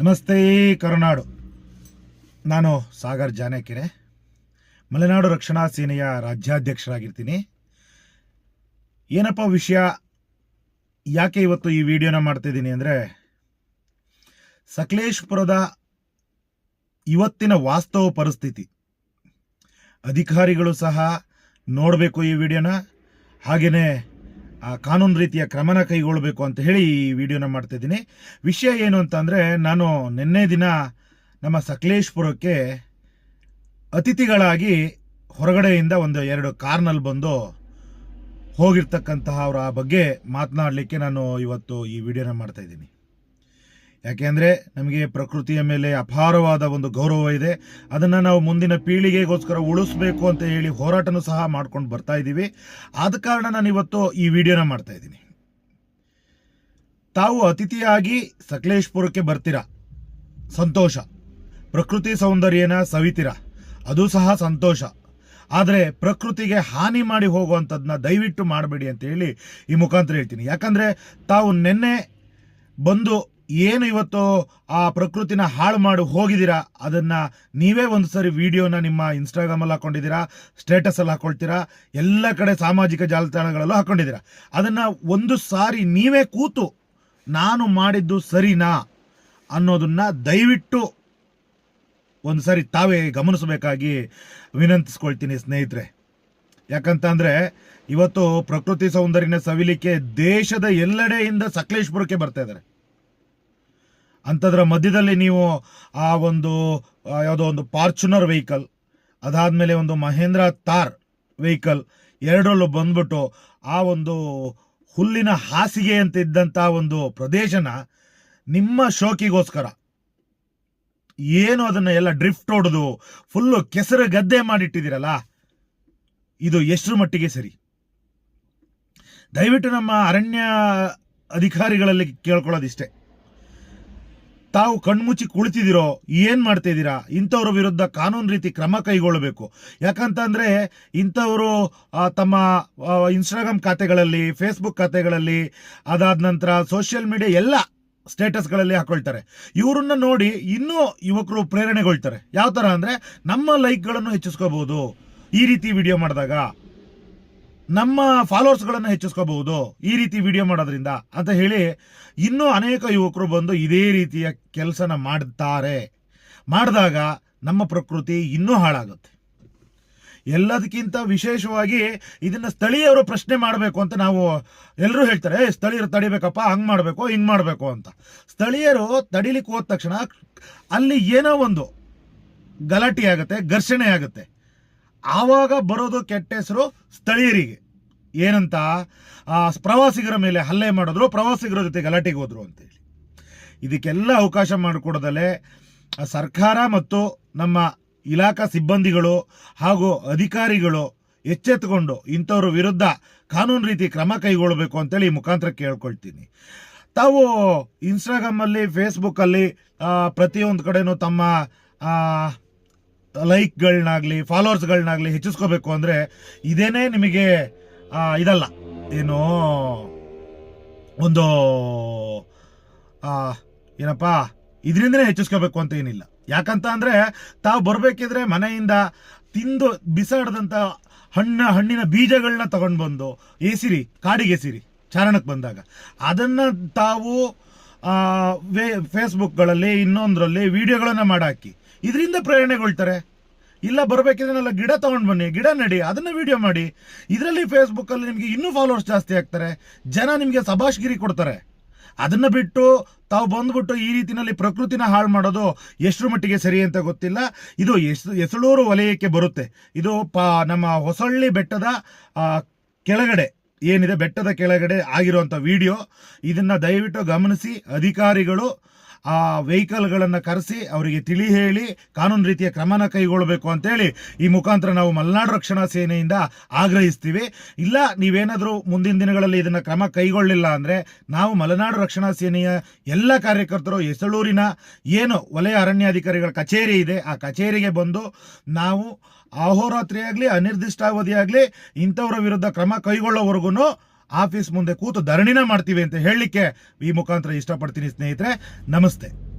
ನಮಸ್ತೆ ಕರುನಾಡು. ನಾನು ಸಾಗರ್ ಜಾನಕೆರೆ. ಮಲೆನಾಡು ರಕ್ಷಣಾ ಸೇನೆಯ ರಾಜ್ಯಾಧ್ಯಕ್ಷರಾಗಿರ್ತೀನಿ. ಏನಪ್ಪ ವಿಷಯ? ಯಾಕೆ ಇವತ್ತು ಈ ವಿಡಿಯೋನ ಮಾಡ್ತಿದ್ದೀನಿ ಅಂದರೆ, ಸಕಲೇಶ್ಪುರದ ಇವತ್ತಿನ ವಾಸ್ತವ ಪರಿಸ್ಥಿತಿ. ಅಧಿಕಾರಿಗಳು ಸಹ ನೋಡಬೇಕು ಈ ವಿಡಿಯೋನ. ಹಾಗೆಯೇ ಕಾನೂನು ರೀತಿಯ ಕ್ರಮನ ಕೈಗೊಳ್ಳಬೇಕು ಅಂತ ಹೇಳಿ ಈ ವಿಡಿಯೋನ ಮಾಡ್ತಿದ್ದೀನಿ ವಿಷಯ ಏನು ಅಂತಂದರೆ, ನಾನು ನಿನ್ನೆ ದಿನ ನಮ್ಮ ಸಕಲೇಶ್ಪುರಕ್ಕೆ ಅತಿಥಿಗಳಾಗಿ ಹೊರಗಡೆಯಿಂದ ಒಂದು ಎರಡು ಕಾರ್ನಲ್ಲಿ ಬಂದು ಹೋಗಿರ್ತಕ್ಕಂತಹ ಅವರ ಬಗ್ಗೆ ಮಾತನಾಡಲಿಕ್ಕೆ ನಾನು ಇವತ್ತು ಈ ವಿಡಿಯೋನ ಮಾಡ್ತಾ ಇದ್ದೀನಿ. ಯಾಕೆಂದರೆ ನಮಗೆ ಪ್ರಕೃತಿಯ ಮೇಲೆ ಅಪಾರವಾದ ಒಂದು ಗೌರವ ಇದೆ. ಅದನ್ನು ನಾವು ಮುಂದಿನ ಪೀಳಿಗೆಗೋಸ್ಕರ ಉಳಿಸ್ಬೇಕು ಅಂತ ಹೇಳಿ ಹೋರಾಟನೂ ಸಹ ಮಾಡ್ಕೊಂಡು ಬರ್ತಾ ಇದ್ದೀವಿ ಆದ ಕಾರಣ ನಾನು ಇವತ್ತು ಈ ವಿಡಿಯೋನ ಮಾಡ್ತಾ ಇದ್ದೀನಿ. ತಾವು ಅತಿಥಿಯಾಗಿ ಸಕಲೇಶ್ಪುರಕ್ಕೆ ಬರ್ತೀರಾ? ಸಂತೋಷ. ಪ್ರಕೃತಿ ಸೌಂದರ್ಯನ ಸವಿತೀರಾ? ಅದು ಸಹ ಸಂತೋಷ. ಆದರೆ ಪ್ರಕೃತಿಗೆ ಹಾನಿ ಮಾಡಿ ಹೋಗುವಂಥದ್ದನ್ನ ದಯವಿಟ್ಟು ಮಾಡಬೇಡಿ ಅಂತ ಹೇಳಿ ಈ ಮುಖಾಂತರ ಹೇಳ್ತೀನಿ. ಯಾಕಂದರೆ ತಾವು ನಿನ್ನೆ ಬಂದು ಏನು ಇವತ್ತು ಆ ಪ್ರಕೃತಿನ ಹಾಳು ಮಾಡಿ ಹೋಗಿದ್ದೀರಾ? ಅದನ್ನು ನೀವೇ ಒಂದು ಸರಿ ವಿಡಿಯೋನ ನಿಮ್ಮ ಇನ್ಸ್ಟಾಗ್ರಾಮಲ್ಲಿ ಹಾಕ್ಕೊಂಡಿದ್ದೀರಾ ಸ್ಟೇಟಸಲ್ಲಿ ಹಾಕ್ಕೊಳ್ತೀರಾ ಎಲ್ಲ ಕಡೆ ಸಾಮಾಜಿಕ ಜಾಲತಾಣಗಳಲ್ಲೂ ಹಾಕ್ಕೊಂಡಿದ್ದೀರಾ ಅದನ್ನು ಒಂದು ಸಾರಿ ನೀವೇ ಕೂತು, ನಾನು ಮಾಡಿದ್ದು ಸರಿನಾ ಅನ್ನೋದನ್ನು ದಯವಿಟ್ಟು ಒಂದು ಸಾರಿ ತಾವೇ ಗಮನಿಸಬೇಕಾಗಿ ವಿನಂತಿಸ್ಕೊಳ್ತೀನಿ ಸ್ನೇಹಿತರೆ. ಯಾಕಂತಂದರೆ, ಇವತ್ತು ಪ್ರಕೃತಿ ಸೌಂದರ್ಯನ ಸವಿಲಿಕ್ಕೆ ದೇಶದ ಎಲ್ಲೆಡೆಯಿಂದ ಸಕಲೇಶ್ಪುರಕ್ಕೆ ಬರ್ತಾ ಇದ್ದಾರೆ. ಅಂಥದ್ರ ಮಧ್ಯದಲ್ಲಿ ನೀವು ಆ ಒಂದು ಯಾವುದೋ ಒಂದು ಫಾರ್ಚುನರ್ ವೆಹಿಕಲ್, ಅದಾದಮೇಲೆ ಒಂದು ಮಹೇಂದ್ರ ತಾರ್ ವೆಹಿಕಲ್, ಎರಡರಲ್ಲೂ ಬಂದ್ಬಿಟ್ಟು ಆ ಒಂದು ಹುಲ್ಲಿನ ಹಾಸಿಗೆ ಅಂತ ಇದ್ದಂಥ ಒಂದು ಪ್ರದೇಶನ ನಿಮ್ಮ ಶೋಕಿಗೋಸ್ಕರ ಏನು ಅದನ್ನು ಎಲ್ಲ ಡ್ರಿಫ್ಟ್ ಹೊಡೆದು ಫುಲ್ಲು ಕೆಸರು ಗದ್ದೆ ಮಾಡಿಟ್ಟಿದ್ದೀರಲ್ಲ, ಇದು ಎಷ್ಟರ ಮಟ್ಟಿಗೆ ಸರಿ? ದಯವಿಟ್ಟು ನಮ್ಮ ಅರಣ್ಯ ಅಧಿಕಾರಿಗಳಲ್ಲಿ ಕೇಳ್ಕೊಳ್ಳೋದಿಷ್ಟೇ. ತಾವು ಕಣ್ಮುಚ್ಚಿ ಕುಳಿತಿದ್ದೀರೋ, ಏನು ಮಾಡ್ತಾ ಇದ್ದೀರಾ? ಇಂಥವ್ರ ವಿರುದ್ಧ ಕಾನೂನು ರೀತಿ ಕ್ರಮ ಕೈಗೊಳ್ಳಬೇಕು. ಯಾಕಂತಂದರೆ, ಇಂಥವರು ತಮ್ಮ ಇನ್ಸ್ಟಾಗ್ರಾಮ್ ಖಾತೆಗಳಲ್ಲಿ ಫೇಸ್ಬುಕ್ ಖಾತೆಗಳಲ್ಲಿ, ಅದಾದ ನಂತರ ಸೋಷಿಯಲ್ ಮೀಡಿಯಾ ಎಲ್ಲ ಸ್ಟೇಟಸ್ಗಳಲ್ಲಿ ಹಾಕೊಳ್ತಾರೆ. ಇವರನ್ನ ನೋಡಿ ಇನ್ನೂ ಯುವಕರು ಪ್ರೇರಣೆಗೊಳ್ತಾರೆ. ಯಾವ ಥರ ಅಂದರೆ, ನಮ್ಮ ಲೈಕ್ಗಳನ್ನು ಹೆಚ್ಚಿಸ್ಕೋಬೋದು ಈ ರೀತಿ ವಿಡಿಯೋ ಮಾಡಿದಾಗ ನಮ್ಮ ಫಾಲೋವರ್ಸ್ಗಳನ್ನು ಹೆಚ್ಚಿಸ್ಕೋಬಹುದು ಈ ರೀತಿ ವಿಡಿಯೋ ಮಾಡೋದ್ರಿಂದ ಅಂತ ಹೇಳಿ ಇನ್ನೂ ಅನೇಕ ಯುವಕರು ಬಂದು ಇದೇ ರೀತಿಯ ಕೆಲಸನ ಮಾಡ್ತಾರೆ. ಮಾಡಿದಾಗ ನಮ್ಮ ಪ್ರಕೃತಿ ಇನ್ನೂ ಹಾಳಾಗುತ್ತೆ. ಎಲ್ಲದಕ್ಕಿಂತ ವಿಶೇಷವಾಗಿ ಇದನ್ನ ಸ್ಥಳೀಯರು ಪ್ರಶ್ನೆ ಮಾಡಬೇಕು ಅಂತ ನಾವು ಎಲ್ಲರೂ ಹೇಳ್ತಾರೆ "ಏ, ಸ್ಥಳೀಯರು ತಡಿಬೇಕಪ್ಪ ಹಂಗೆ ಮಾಡಬೇಕು ಹಿಂಗೆ ಮಾಡಬೇಕು ಅಂತ. ಸ್ಥಳೀಯರು ತಡಿಲಿಕ್ಕೆ ಹೋದ ತಕ್ಷಣ ಅಲ್ಲಿ ಏನೋ ಒಂದು ಗಲಾಟೆ ಆಗುತ್ತೆ ಘರ್ಷಣೆ ಆಗುತ್ತೆ. ಆವಾಗ ಬರೋದು ಕೆಟ್ಟ ಹೆಸರು ಸ್ಥಳೀಯರಿಗೆ. ಏನಂತ? ಪ್ರವಾಸಿಗರ ಮೇಲೆ ಹಲ್ಲೆ ಮಾಡಿದ್ರು, ಪ್ರವಾಸಿಗರ ಜೊತೆ ಗಲಾಟೆಗೆ ಹೋದ್ರು ಅಂತೇಳಿ ಇದಕ್ಕೆಲ್ಲ ಅವಕಾಶ ಮಾಡಿಕೊಡದಲ್ಲೇ ಸರ್ಕಾರ ಮತ್ತು ನಮ್ಮ ಇಲಾಖಾ ಸಿಬ್ಬಂದಿಗಳು ಹಾಗೂ ಅಧಿಕಾರಿಗಳು ಎಚ್ಚೆತ್ತುಕೊಂಡು ಇಂಥವ್ರ ವಿರುದ್ಧ ಕಾನೂನು ರೀತಿ ಕ್ರಮ ಕೈಗೊಳ್ಳಬೇಕು ಅಂತೇಳಿ ಈ ಮುಖಾಂತರ ಕೇಳ್ಕೊಳ್ತೀನಿ. ತಾವು ಇನ್ಸ್ಟಾಗ್ರಾಮಲ್ಲಿ ಫೇಸ್ಬುಕ್ಕಲ್ಲಿ ಪ್ರತಿಯೊಂದು ಕಡೆನೂ ತಮ್ಮ ಲೈಕ್ಗಳನ್ನಾಗಲಿ, ಫಾಲೋವರ್ಸ್ಗಳನ್ನಾಗಲಿ ಹೆಚ್ಚಿಸ್ಕೋಬೇಕು ಅಂದರೆ ಇದೇನೇ ನಿಮಗೆ ಇದಲ್ಲ. ಏನು ಒಂದು ಏನಪ್ಪ, ಇದರಿಂದನೇ ಹೆಚ್ಚಿಸ್ಕೋಬೇಕು ಅಂತ ಏನಿಲ್ಲ. ಯಾಕಂತ ಅಂದರೆ ತಾವು ಬರಬೇಕಿದ್ರೆ ಮನೆಯಿಂದ ತಿಂದು ಬಿಸಾಡದಂಥ ಹಣ್ಣ, ಹಣ್ಣಿನ ಬೀಜಗಳನ್ನ ತಗೊಂಡು ಬಂದು ಎಸಿರಿ ಕಾಡಿಗೆ ಎಸಿರಿ ಚಾರಣಕ್ಕೆ ಬಂದಾಗ. ಅದನ್ನು ತಾವು ಫೇಸ್ಬುಕ್ಗಳಲ್ಲಿ ಇನ್ನೊಂದರಲ್ಲಿ ವಿಡಿಯೋಗಳನ್ನು ಮಾಡಾಕಿ. ಇದರಿಂದ ಪ್ರೇರಣೆಗೊಳ್ತಾರೆ. ಇಲ್ಲ ಬರಬೇಕಿದ್ರೆ ಗಿಡ ತಗೊಂಡು ಬನ್ನಿ, ಗಿಡ ನಡಿ, ಅದನ್ನ ವಿಡಿಯೋ ಮಾಡಿ. ಇದರಲ್ಲಿ ಫೇಸ್ಬುಕ್ಕಲ್ಲಿ ನಿಮಗೆ ಇನ್ನೂ ಫಾಲೋವರ್ಸ್ ಜಾಸ್ತಿ ಆಗ್ತಾರೆ. ಜನ ನಿಮಗೆ ಸಭಾಷ್ಗಿರಿ ಕೊಡ್ತಾರೆ. ಅದನ್ನ ಬಿಟ್ಟು ತಾವು ಬಂದ್ಬಿಟ್ಟು ಈ ರೀತಿಯಲ್ಲಿ ಪ್ರಕೃತಿನ ಹಾಳು ಮಾಡೋದು ಎಷ್ಟರ ಮಟ್ಟಿಗೆ ಸರಿ ಅಂತ ಗೊತ್ತಿಲ್ಲ. ಇದು ಎಸ್, ಎಸಳೂರು ವಲಯಕ್ಕೆ ಬರುತ್ತೆ. ಇದು ಪ, ನಮ್ಮ ಹೊಸಳ್ಳಿ ಬೆಟ್ಟದ ಕೆಳಗಡೆ. ಏನಿದೆ ಬೆಟ್ಟದ ಕೆಳಗಡೆ ಆಗಿರುವಂಥ ವಿಡಿಯೋ ಇದನ್ನ ದಯವಿಟ್ಟು ಗಮನಿಸಿ. ಅಧಿಕಾರಿಗಳು ಆ ವೆಹಿಕಲ್ಗಳನ್ನು ಕರೆಸಿ ಅವರಿಗೆ ತಿಳಿ ಹೇಳಿ ಕಾನೂನು ರೀತಿಯ ಕ್ರಮನ ಕೈಗೊಳ್ಳಬೇಕು ಅಂತೇಳಿ ಈ ಮುಖಾಂತರ ನಾವು ಮಲೆನಾಡು ರಕ್ಷಣಾ ಸೇನೆಯಿಂದ ಆಗ್ರಹಿಸ್ತೀವಿ. ಇಲ್ಲ, ನೀವೇನಾದರೂ ಮುಂದಿನ ದಿನಗಳಲ್ಲಿ ಇದನ್ನು ಕ್ರಮ ಕೈಗೊಳ್ಳಿಲ್ಲ ಅಂದರೆ ನಾವು ಮಲೆನಾಡು ರಕ್ಷಣಾ ಸೇನೆಯ ಎಲ್ಲ ಕಾರ್ಯಕರ್ತರು ಹೆಸಳೂರಿನ ಏನು ವಲಯ ಅರಣ್ಯಾಧಿಕಾರಿಗಳ ಕಚೇರಿ ಇದೆ, ಆ ಕಚೇರಿಗೆ ಬಂದು ನಾವು ಅಹೋರಾತ್ರಿ ಆಗಲಿ ಅನಿರ್ದಿಷ್ಟಾವಧಿ ಆಗಲಿ ಇಂಥವರ ವಿರುದ್ಧ ಕ್ರಮ ಕೈಗೊಳ್ಳೋವರೆಗೂ ಆಫೀಸ್ ಮುಂದೆ ಕೂತು ಧರಣಿನ ಮಾಡ್ತೀವಿ ಅಂತ ಹೇಳಲಿಕ್ಕೆ ಈ ಮುಖಾಂತರ ಇಷ್ಟಪಡ್ತೀನಿ ಸ್ನೇಹಿತರೆ. ನಮಸ್ತೆ.